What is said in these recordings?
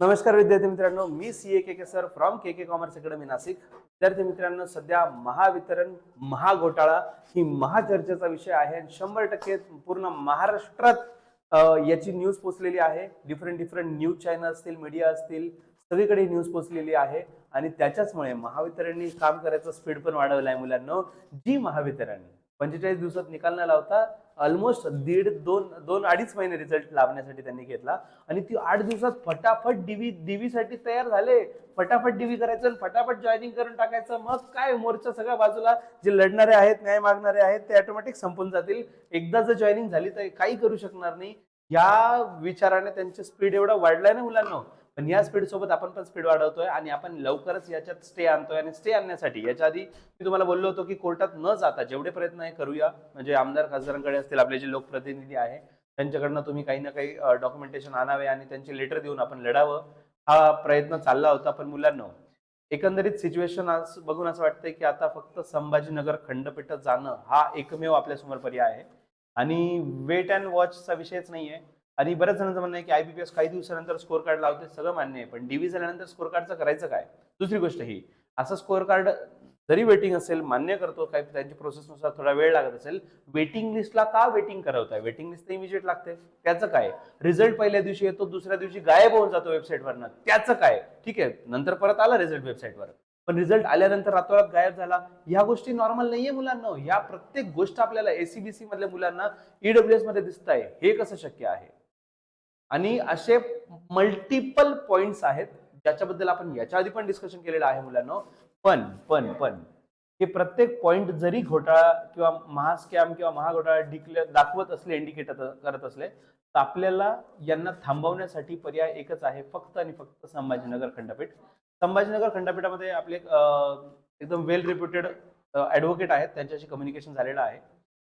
नमस्कार विद्यार्थी मित्रांनो मी C A K K sir from K K commerce academy Nashik. विद्यार्थी मित्रांनो सध्या महावितरण महाघोटाळा ही महाचर्चेचा विषय आहे आणि शंभर टक्के पूर्ण महाराष्ट्रात याची न्यूज पोचलेली आहे. डिफरंट डिफरंट न्यूज चॅनल असतील मीडिया असतील सगळीकडे न्यूज पोचलेली आहे. आणि त्याच्याचमुळे महावितरणनी काम करायचं स्पीड पण वाढवलं आहे मुलांना. जी महावितरण पंचेचाळीस दिवसात निकाल न लावता ऑलमोस्ट दीड दोन दोन अडीच महिने रिझल्ट लावण्यासाठी त्यांनी घेतला. आणि ती आठ दिवसात फटाफट डीव्ही डीव्हीसाठी तयार झाले. फटाफट डीव्ही करायचं आणि फटाफट जॉईनिंग करून टाकायचं. मग काय मोर्चा सगळ्या बाजूला जे लढणारे आहेत न्याय मागणारे आहेत ते ऑटोमॅटिक संपून जातील. एकदा जर जॉईनिंग झाली तर काही करू शकणार नाही. या विचाराने त्यांचे स्पीड एवढा वाढलाय ना मुलांना. पण या स्पीड सोबत आपण पण स्पीड वाढवतोय आणि आपण लवकरच याच्यात स्टे आणतोय आणि स्टे आणण्यासाठी. याच्या आधी मी तुम्हाला बोललो होतो की कोर्टात न जाता जेवढे प्रयत्न आहे करूया. म्हणजे आमदार खासदारांकडे असतील आपले जे लोकप्रतिनिधी आहे त्यांच्याकडनं तुम्ही काही ना काही डॉक्युमेंटेशन आणावे आणि त्यांचे लेटर देऊन आपण लढावं. हा प्रयत्न चालला होता पण मुलांना एकंदरीत सिच्युएशन आज बघून असं वाटतंय की आता फक्त संभाजीनगर खंडपीठात जाणं हा एकमेव आपल्यासमोर पर्याय आहे. आणि वेट अँड वॉचचा विषयच नाहीये. आणि बऱ्याच जणांचं म्हणणं आहे की आयबीपीएस काही दिवसानंतर स्कोअर कार्ड लावते सगळं मान्य आहे. पण डीव्ही झाल्यानंतर स्कोअर कार्डचं करायचं काय? दुसरी गोष्ट ही असं स्कोअर कार्ड जरी वेटिंग असेल मान्य करतो काही त्यांच्या प्रोसेसनुसार थोडा वेळ लागत असेल वेटिंग लिस्टला का वेटिंग करवताय? वेटिंग लिस्ट तर इमिजिएट लागते. त्याचं काय? रिझल्ट पहिल्या दिवशी येतो दुसऱ्या दिवशी गायब होऊन जातो वेबसाईटवरनं त्याचं काय? ठीक आहे नंतर परत आला रिझल्ट वेबसाईटवर पण रिझल्ट आल्यानंतर रातोरात गायब झाला. ह्या गोष्टी नॉर्मल नाहीये मुलांना हो. ह्या प्रत्येक गोष्ट आपल्याला एसीबीसी मधल्या मुलांना ईडब्ल्यू एसमध्ये दिसत आहे हे कसं शक्य आहे? आणि असे मल्टिपल पॉइंट्स आहेत ज्याच्याबद्दल आपण याच्या आधी पण डिस्कशन केलेलं आहे मुलांना. पण पण पण हे प्रत्येक पॉइंट जरी घोटाळा किंवा महास्कॅम किंवा महाघोटाळा डिक्लेअर दाखवत असले इंडिकेट करत असले तर आपल्याला यांना थांबवण्यासाठी पर्याय एकच आहे फक्त आणि फक्त संभाजीनगर खंडपीठ. संभाजीनगर खंडपीठामध्ये आपले एकदम वेल रिप्युटेड ऍडव्होकेट आहेत त्यांच्याशी कम्युनिकेशन झालेलं आहे.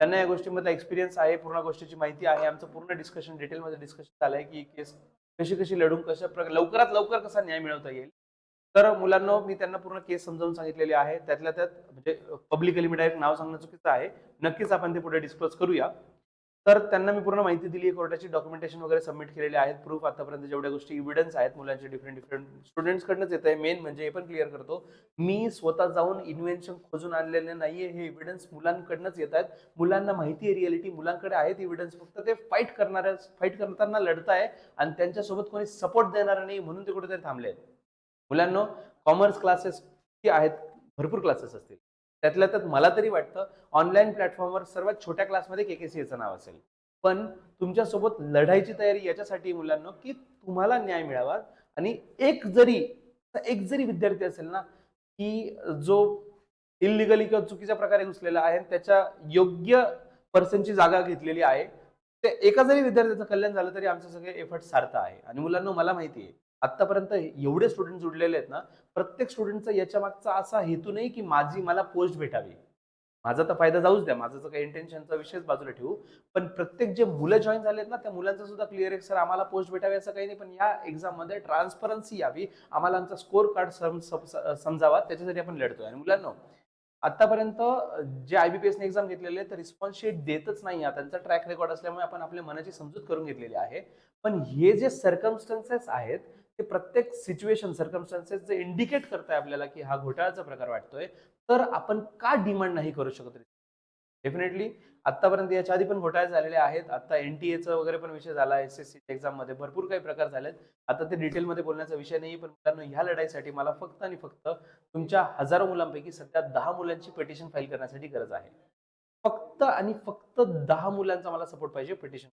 त्यांना या गोष्टीमध्ये एक्सपिरियन्स आहे पूर्ण गोष्टीची माहिती आहे. आमचं पूर्ण डिस्कशन डिटेलमध्ये डिस्कशन झालंय की केस कशी कशी लढून कशा प्रकार लवकरात लवकर कसा न्याय मिळवता येईल. तर मुलांना मी त्यांना पूर्ण केस समजावून सांगितलेली आहे. त्यातल्या त्यात म्हणजे पब्लिकली मी डायरेक्ट नाव सांगणं चुकीचं आहे. नक्कीच आपण ते पुढे डिस्क्लोज करूया. तर त्यांना मी पूर्ण माहिती दिली आहे कोर्टाची डॉक्युमेंटेशन वगैरे सबमिट केलेले आहेत प्रूफ आतापर्यंत जेवढ्या गोष्टी इव्हिडन्स आहेत मुलांचे डिफरंट डिफरंट स्टुडंट्सकडनंच येत आहे मेन म्हणजे हे पण क्लिअर करतो. मी स्वतः जाऊन इन्व्हेन्शन खोजून आणलेले नाहीये हे इव्हिडन्स मुलांकडनंच येत आहेत. मुलांना माहिती आहे रिअलिटी मुलांकडे आहेत इव्हिडन्स फक्त ते फाईट करणाऱ्या फाईट करताना लढताय आणि त्यांच्यासोबत कोणी सपोर्ट देणार नाही म्हणून ते कुठेतरी थांबले आहेत मुलांना कॉमर्स क्लासेस आहेत भरपूर क्लासेस असतील. त्यातल्या त्यात मला तरी वाटतं ऑनलाईन प्लॅटफॉर्मवर सर्वात छोट्या क्लासमध्ये के के सी एचं नाव असेल. पण तुमच्यासोबत लढायची तयारी याच्यासाठी मुलांना की तुम्हाला न्याय मिळावा आणि एक जरी एक जरी विद्यार्थी असेल ना की जो इलिगली किंवा चुकीच्या प्रकारे घुसलेला आहे त्याच्या योग्य पर्सनची जागा घेतलेली आहे ते एका जरी विद्यार्थ्याचं कल्याण झालं तरी आमचे सगळे एफर्ट सार्थ आहे. आणि मुलांना मला माहिती आहे आतापर्यंत एवढे स्टुडंट जुडलेले आहेत ना प्रत्येक स्टुडंटचा याच्या मागचा असा हेतू नाही की माझी मला पोस्ट भेटावी. माझा तर फायदा जाऊच द्या माझा तर काही इंटेन्शनचा विषयच बाजूला ठेवू. पण प्रत्येक जे मुलं जॉईन झालेत ना त्या मुलांचा सुद्धा क्लिअर आहे सर आम्हाला पोस्ट भेटावी असं काही नाही पण या एक्झाममध्ये ट्रान्सपरन्सी यावी. आम्हाला आमचा स्कोर कार्ड समजावा त्याच्यासाठी आपण लढतोय. आणि मुलांना आतापर्यंत जे आय बी पी ने एक्झाम घेतलेले आहेत रिस्पॉन्स शीट देतच नाही त्यांचा ट्रॅक रेकॉर्ड असल्यामुळे आपण आपल्या मनाची समजूत करून घेतलेली आहे. पण हे जे सर्कमस्टन्सेस आहेत ते प्रत्येक सिच्युएशन सर्कमस्टान्सेस जे इंडिकेट करताय आपल्याला की हा घोटाळ्याचा प्रकार वाटतोय. तर आपण का डिमांड नाही करू शकत डेफिनेटली आतापर्यंत याच्या आधी पण घोटाळे झालेले आहेत. आता एनटीएचा वगैरे पण विषय झाला एस एस सी एक्झाममध्ये भरपूर काही प्रकार झालेत. आता ते डिटेलमध्ये बोलण्याचा विषय नाही पण मुलांना ह्या लढाईसाठी मला फक्त आणि फक्त तुमच्या हजारो मुलांपैकी सध्या दहा मुलांची पिटिशन फाईल करण्यासाठी गरज आहे. फक्त आणि फक्त दहा मुलांचा मला सपोर्ट पाहिजे पिटिशन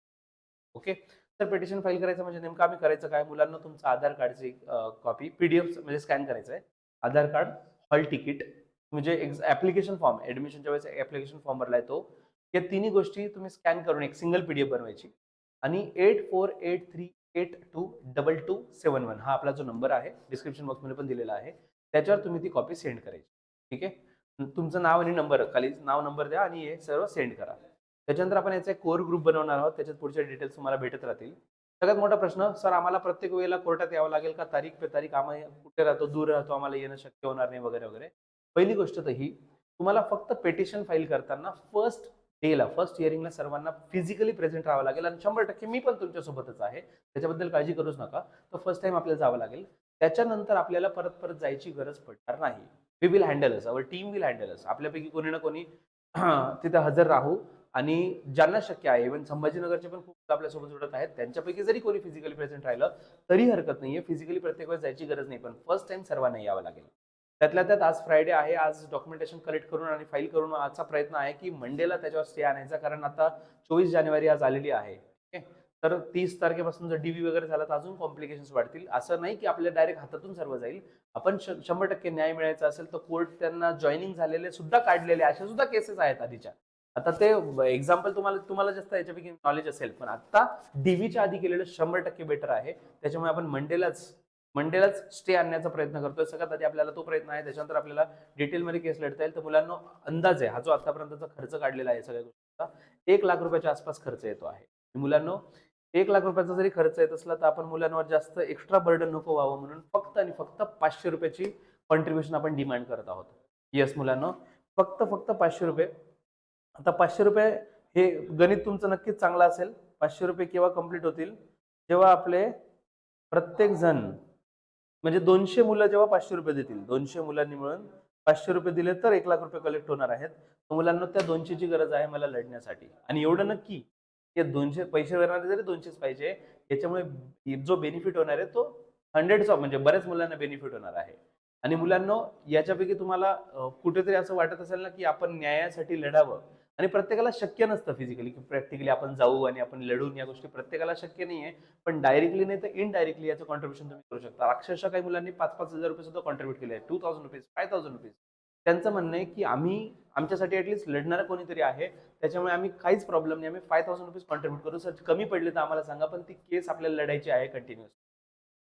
ओके तर पेटिशन फाईल करायचं म्हणजे नेमकं आम्ही करायचं काय? मुलांना तुमचं आधार कार्डची कॉपी पीडीएफ म्हणजे स्कॅन करायचं आहे. आधार कार्ड हॉल तिकीट म्हणजे ऍप्लिकेशन फॉर्म ऍडमिशनच्या वेळेस ऍप्लिकेशन फॉर्म भरला तो. या तिन्ही गोष्टी तुम्ही स्कॅन करून एक सिंगल पीडीएफ बनवायची. आणि eight four eight three eight two double two seven one हा आपला जो नंबर आहे डिस्क्रिप्शन बॉक्समध्ये पण दिलेला आहे त्याच्यावर तुम्ही ती कॉपी सेंड करायची. ठीक आहे? तुमचं नाव आणि नंबर खाली नाव नंबर द्या आणि हे सर्व सेंड करा. त्याच्यानंतर आपण याचा एक कोर ग्रुप बनवणार आहोत. त्याच्यात पुढच्या डिटेल्स तुम्हाला भेटत राहतील. सगळ्यात मोठा प्रश्न सर आम्हाला प्रत्येक वेळेला कोर्टात यावं लागेल का? तारीख पे तारीख आम्ही कुठे राहतो? दूर राहतो? आम्हाला येणं शक्य होणार नाही? वगैरे वगैरे. पहिली गोष्ट तर ही तुम्हाला फक्त पेटिशन फाईल करताना फर्स्ट डेला फर्स्ट हिअरिंगला सर्वांना फिजिकली प्रेझेंट राहावं लागेल. आणि शंभर टक्के मी पण तुमच्यासोबतच आहे. त्याच्याबद्दल काळजी करूच नका. तर फर्स्ट टाइम आपल्याला जावं लागेल. त्याच्यानंतर आपल्याला परत परत जायची गरज पडणार नाही. We will handle our team will handle आपल्यापैकी कोणी ना कोणी तिथे हजर राहू. आणि ज्यांना शक्य आहे इव्हन संभाजीनगरचे पण खूप आपल्यासोबत जोडत आहेत त्यांच्यापैकी जरी कोणी फिजिकली प्रेझेंट राहिलं तरी हरकत नाहीये. फिजिकली प्रत्येक वेळेस जायची गरज नाही पण फर्स्ट टाइम सर्वांना यावं लागेल. त्यातल्या त्यात आज फ्रायडे आहे आज डॉक्युमेंटेशन कलेक्ट करून आणि फाईल करून आजचा प्रयत्न आहे की मंडेला त्याच्यावर स्टे आणायचा कारण आता चोवीस जानेवारी आज आलेली आहे. ओके? तर तीस तारखेपासून जर डीव्ही वगैरे झाला तर अजून कॉम्प्लिकेशन्स वाढतील. असं नाही की आपल्या डायरेक्ट हातातून सर्व जाईल. आपण शंभर टक्के न्याय मिळायचा असेल तर कोर्ट त्यांना जॉईनिंग झालेले सुद्धा काढलेले अशा सुद्धा केसेस आहेत आधीच्या. आता ते एक्झाम्पल तुम्हाला तुम्हाला जास्त याच्यापैकी नॉलेज असेल पण आता डीव्हीच्या आधी केलेलं शंभर टक्के बेटर आहे. त्याच्यामुळे आपण मंडेलाच मंडेलाच स्टे आणण्याचा प्रयत्न करतोय. सगळ्यात आधी आपल्याला तो प्रयत्न आहे. त्याच्यानंतर आपल्याला डिटेलमध्ये केस लढता येईल. तर मुलांना अंदाज आहे. हा जो आतापर्यंतचा खर्च काढलेला आहे सगळ्या गोष्टीचा एक लाख रुपयाच्या आसपास खर्च येतो आहे. मुलांना एक लाख रुपयाचा जरी खर्च येत असला तर आपण मुलांवर जास्त एक्स्ट्रा बर्डन नको व्हावं म्हणून फक्त आणि फक्त पाचशे रुपयाची कॉन्ट्रीब्युशन आपण डिमांड करत आहोत. येस मुलांना. फक्त फक्त पाचशे रुपये आता पाचशे रुपये हे गणित तुमचं नक्कीच चांगलं असेल. पाचशे रुपये केव्हा कंप्लीट होतील? जेव्हा आपले प्रत्येक जण म्हणजे दोनशे मुलं जेव्हा पाचशे रुपये देतील दोनशे मुलांनी मिळून पाचशे रुपये दिले तर एक लाख रुपये कलेक्ट होणार आहेत. मुलांना त्या दोनशेची गरज आहे मला लढण्यासाठी. आणि एवढं नक्की की दोनशे पैसे भरणारे जरी दोनशेच पाहिजे याच्यामुळे जो बेनिफिट होणार आहे तो हंड्रेड ऑफ म्हणजे बऱ्याच मुलांना बेनिफिट होणार आहे. आणि मुलांना याच्यापैकी तुम्हाला कुठेतरी असं वाटत असेल ना की आपण न्यायासाठी लढावं. आणि प्रत्येकाला शक्य नसतं फिजिकली की प्रॅक्टिकली आपण जाऊ आणि आपण लढून या गोष्टी. प्रत्येकाला शक्य नाही आहे पण डायरेक्टली नाही तर इनडायरेक्टली याचं कॉन्ट्रीब्युशन तुम्ही करू शकता. अक्षरशः काही मुलांनी पाच पाच हजार रुपये सुद्धा कॉन्ट्रीब्युट केले two thousand rupees five thousand rupees त्यांचं म्हणणं आहे की आम्ही आमच्यासाठी ॲटलीस्ट लढणारं कोणीतरी आहे. त्याच्यामुळे आम्ही काहीच प्रॉब्लेम नाही. आम्ही फाय थाउजंड रुपीज कॉन्ट्रीब्युट करू. सर कमी पडले तर आम्हाला सांगा पण ती केस आपल्याला लढायची आहे कंटिन्युअस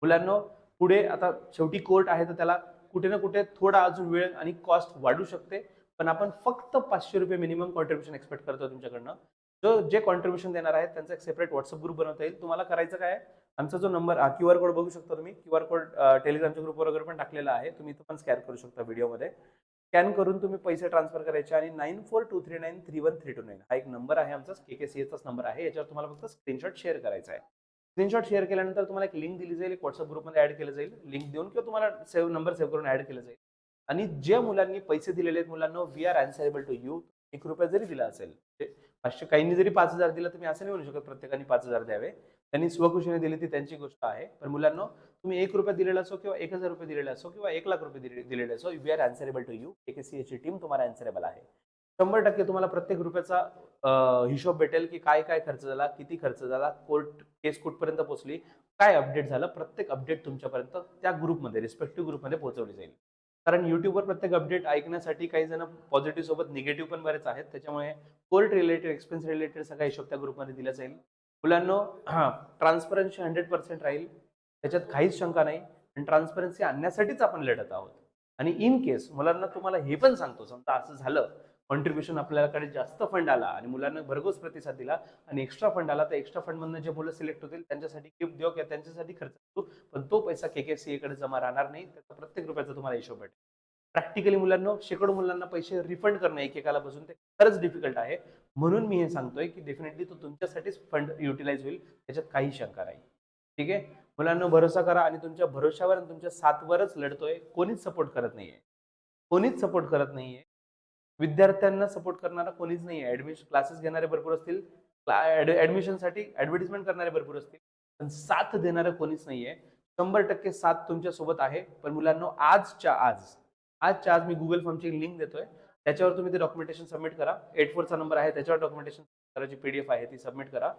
मुलांना पुढे आता शेवटी कोर्ट आहे तर त्याला कुठे ना कुठे थोडा अजून वेळ आणि कॉस्ट वाढू शकते. पण आपण फक्त पाचशे रुपये मिनिमम कॉन्ट्रीब्युशन एक्सपेक्ट करतो तुमच्याकडनं. जो जे कॉन्ट्रीब्युशन देणार आहेत त्यांचा एक सेपरेट व्हॉट्सअप ग्रुप बनवता येईल. तुम्हाला करायचं काय आमचा जो नंबर क्यू आर कोड बघू शकता तुम्ही. क्यू आर कोड टेलिग्रामच्या ग्रुपवर वगैरे पण टाकलेला आहे. तुम्ही इथं पण स्कॅन करू शकता व्हिडिओमध्ये स्कॅन करून तुम्ही पैसे ट्रान्सफर करायचे आणि nine four two three nine three one three two nine हा एक नंबर आहे आमचा. के के सी एचाच नंबर आहे. याच्यावर तुम्हाला फक्त स्क्रीनशॉट शेअर करायचा आहे. स्क्रीनशॉट शेअर केल्यानंतर तुम्हाला एक लिंक दिली जाईल. एक व्हॉट्सअप ग्रुपमध्ये ॲड केलं जाईल. लिंक देऊन किंवा तुम्हाला सेव्ह नंबर सेव्ह करून ऍड केलं जाईल. आणि ज्या मुलांनी पैसे दिलेले आहेत मुलांना we are answerable to you एक रुपया जरी दिला असेल पाचशे काहींनी जरी पाच हजार दिला तुम्ही असं नाही म्हणू शकत प्रत्येकाने पाच हजार द्यावे. त्यांनी स्वखुशीने दिली ती त्यांची गोष्ट आहे. पण मुलांना तुम्ही एक रुपया दिलेला असो किंवा एक हजार रुपये दिलेला असो किंवा एक लाख रुपये दिले- दिलेले असो we are answerable to you ची टीम तुम्हाला अन्सरेबल आहे. शंभर टक्के तुम्हाला प्रत्येक रुपयाचा हिशोब भेटेल की काय काय खर्च झाला किती खर्च झाला कोर्ट केस कुठपर्यंत पोहोचली काय अपडेट झालं प्रत्येक अपडेट तुमच्यापर्यंत त्या ग्रुपमध्ये रिस्पेक्टिव्ह ग्रुपमध्ये पोहोचवली जाईल. कारण युट्यूबवर प्रत्येक अपडेट ऐकण्यासाठी काही जण पॉझिटिव्ह सोबत निगेटिव्ह पण बरेच आहेत. त्याच्यामुळे कोर्ट रिलेटेड एक्सपेन्स रिलेटेड सगळा हिशोब त्या ग्रुपमध्ये दिला जाईल. मुलांना हां ट्रान्सपरन्सी हंड्रेड पर्सेंट राहील. त्याच्यात काहीच शंका नाही. आणि ट्रान्सपरन्सी आणण्यासाठीच आपण लढत आहोत. आणि इन केस मुलांना तुम्हाला हे पण सांगतो. समजा असं झालं कॉन्ट्रीब्युशन आपल्याकडे जास्त फंड आला आणि मुलांना भरघोस प्रतिसाद दिला आणि एक्स्ट्रा फंड आला तर एक्स्ट्रा फंडमधनं जे मुलं सिलेक्ट होतील त्यांच्यासाठी गिफ्ट देऊ किंवा त्यांच्यासाठी खर्च करू पण तो पैसा के के सी कडे जमा राहणार नाही. त्याचा प्रत्येक रुपयाचा तुम्हाला हिशोब भेटेल. प्रॅक्टिकली मुलांना शेकडो मुलांना पैसे रिफंड करणं एकेकाला बसून ते खरंच डिफिकल्ट आहे. म्हणून मी हे सांगतोय की डेफिनेटली तो तुमच्यासाठीच फंड युटिलाइज होईल त्याच्यात काही शंका नाही. ठीक आहे? मुलांना भरोसा करा आणि तुमच्या भरोशावर आणि तुमच्या साथवरच लढतोय. कोणीच सपोर्ट करत नाहीये. कोणीच सपोर्ट करत नाहीये. विद्यार्थ्यांना सपोर्ट करणारा कोणीच नाही आहे ऍडमिशन क्लासेस घेणारे भरपूर असतील. ऍडमिशनसाठी ऍडव्हर्टिजमेंट करणारे भरपूर असतील. पण साथ देणारं कोणीच नाहीये. शंभर टक्के साथ तुमच्यासोबत आहे. पण मुलांना आजच्या आज आजच्या आज मी गुगल फॉर्मची लिंक देतोय. त्याच्यावर तुम्ही ते डॉक्युमेंटेशन सबमिट करा. एट फोरचा नंबर आहे. त्याच्यावर डॉक्युमेंटेशन करायची पीडीएफ आहे ती सबमिट करा.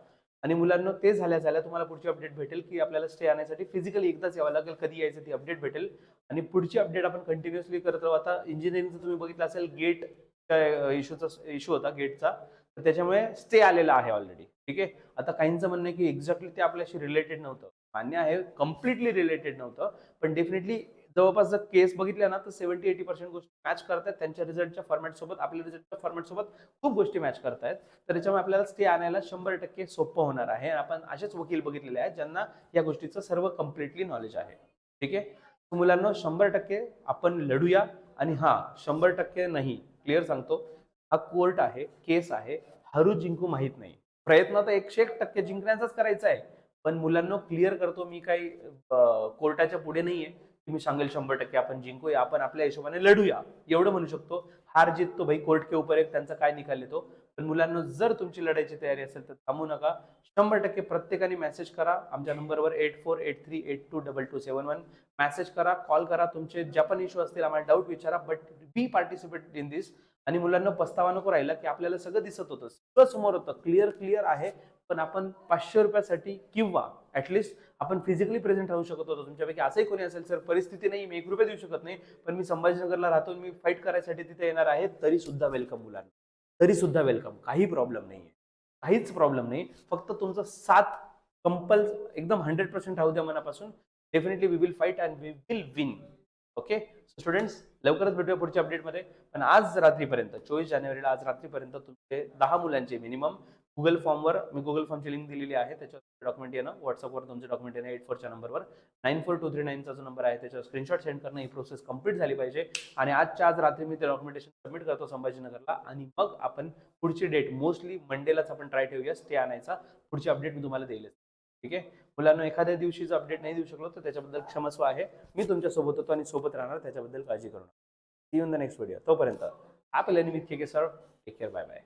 आणि मुलांना ते झाल्या झाल्या तुम्हाला पुढची अपडेट भेटेल की आपल्याला स्टे आणण्यासाठी फिजिकली एकदाच यावं लागेल. कधी यायचं ती अपडेट भेटेल. आणि पुढची अपडेट आपण कंटिन्युअसली करत राहू. आता इंजिनिअरिंगचं तुम्ही बघितलं असेल गेट इश्यूचा इश्यू होता गेटचा. तर त्याच्यामुळे स्टे आलेला आहे ऑलरेडी ठीक आहे? आता काहींचं म्हणणं आहे की एक्झॅक्टली ते आपल्याशी रिलेटेड नव्हतं. मान्य आहे कम्प्लिटली रिलेटेड नव्हतं. पण डेफिनेटली जवळपास जर केस बघितल्या ना तर सेव्हन्टी एटी पर्सेंट गोष्टी मॅच करतायत. त्यांच्या रिझल्टच्या फॉर्मॅट सोबत आपल्या रिझल्टच्या फॉर्मॅट सोबत खूप गोष्टी मॅच करतायत. तर त्याच्यामुळे आपल्याला स्टे आणायला शंभर टक्के सोपं होणार आहे. आपण असेच वकील बघितलेले आहेत ज्यांना या गोष्टीचं सर्व कम्प्लिटली नॉलेज आहे. ठीक आहे? मुलांना शंभर टक्के आपण लढूया. आणि हा शंभर टक्के नाही. क्लिअर सांगतो. हा कोर्ट आहे केस आहे हरू जिंकू माहीत नाही. प्रयत्न तर एकशे एक टक्के जिंकण्याचाच करायचा आहे. पण मुलांना क्लिअर करतो मी काही कोर्टाच्या पुढे नाहीये. की मी सांगेल शंभर टक्के आपण जिंकूया आपण आपल्या हिशोबाने लढूया. एवढं म्हणू शकतो. हार जीत तो भाई कोर्ट के ऊपर एक त्यांचा काय निकाल येतो? पण मुलांना जर तुमची लढायची तयारी असेल तर थांबू नका. शंभर टक्के प्रत्येकाने मेसेज करा. आमच्या नंबरवर eight four eight three eight two double two seven one message करा कॉल करा. तुमचे ज्या पण इश्यू असतील आम्हाला डाऊट विचारा but be participate in this आणि मुलांना पस्तावा नको राहिला की आपल्याला सगळं दिसत होतं. सगळं समोर होतं. क्लिअर क्लिअर आहे. पण आपण पाचशे रुपयासाठी किंवा ऍटलिस्ट आपण फिजिकली प्रेझेंट राहू शकत होतो. तुमच्यापैकी असंही कोणी असेल सर परिस्थिती नाही मी एक रुपये देऊ शकत नाही पण मी संभाजीनगरला राहतो मी फाईट करायसाठी तिथे येणार आहे तरी सुद्धा वेलकम मुलांना. तरी सुद्धा वेलकम काही प्रॉब्लेम नाहीये. काहीच प्रॉब्लेम नाही फक्त तुमचं सात कंपल एकदम हंड्रेड पर्सेंट राहू द्या मनापासून. Definitely we will fight and we will win okay students लवकरच भेटूया पुढच्या अपडेटमध्ये पण आज रात्रीपर्यंत चोवीस जानेवारीला आज रात्रीपर्यंत तुमचे दहा मुलांचे मिनिमम गुगल फॉर्मवर मी गुगल फॉर्मची लिंक दिलेली आहे. त्याच्यावर डॉक्युमेंट येणं. व्हॉट्सअपवर तुमचे डॉक्युमेंट येणं एट फोरच्या नंबरवर नाईन फोर टू थ्री नाईनचा जो नंबर आहे त्याच्यावर स्क्रीनशॉट सेंड करणं ही प्रोसेस कंप्लीट झाली पाहिजे. आणि आजच्या आज रात्री मी ते डॉक्युमेंटेशन सबमिट करतो संभाजीनगरला. आणि मग आपण पुढची डेट मोस्टली मंडेलाच आपण ट्राय ठेवूया स्टे आणायचा. पुढची अपडेट मी तुम्हाला देईलच. ठीक आहे? मुलांना एखाद्या दिवशीचं अपडेट नाही देऊ शकलो तर त्याच्याबद्दल क्षमस्व आहे. मी तुमच्यासोबत होतो आणि सोबत राहणार त्याच्याबद्दल काळजी करू नका. See in the next video तोपर्यंत आपल्या निमित्त K sir take care bye bye